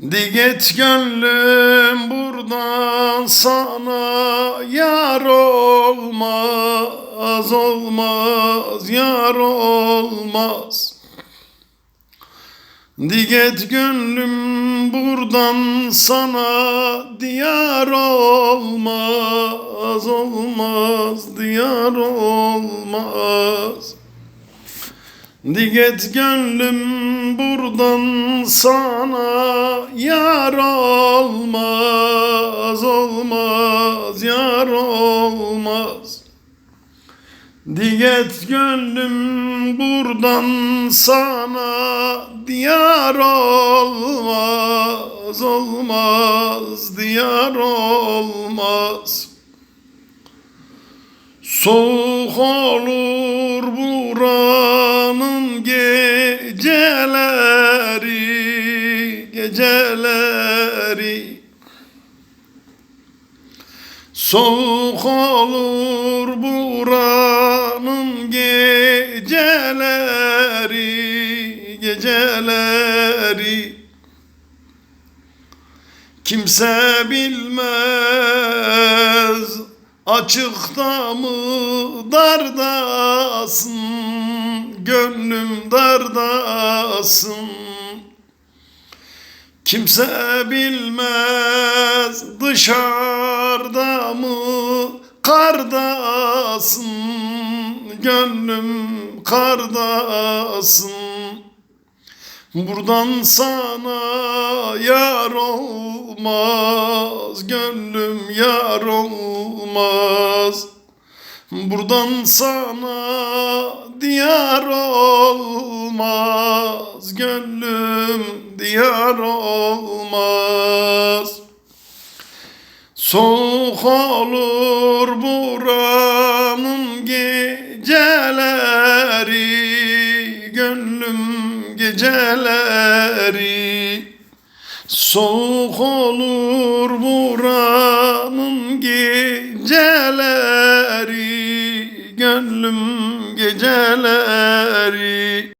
Diget gönlüm buradan sana yar olmaz olmaz yar olmaz. Diget gönlüm buradan sana diyar olmaz olmaz diyar olmaz Diget gönlüm buradan sana yar olmaz olmaz yar olmaz. Diget gönlüm buradan sana diyar olmaz olmaz diyar olmaz. Soğuk olur buranın geceleri, geceleri. Soğuk olur buranın geceleri, geceleri. Kimse bilmez açıkta mı dardasın? Gönlüm dardasın. Kimse bilmez dışarıda mı kardasın? Gönlüm kardasın Buradan sana yar olmaz Gönlüm yar olmaz. Buradan sana diyar olmaz Gönlüm diyar olmaz. Soğuk olur buranın geceleri geceleri Soğuk olur buranın geceleri Gönlüm geceleri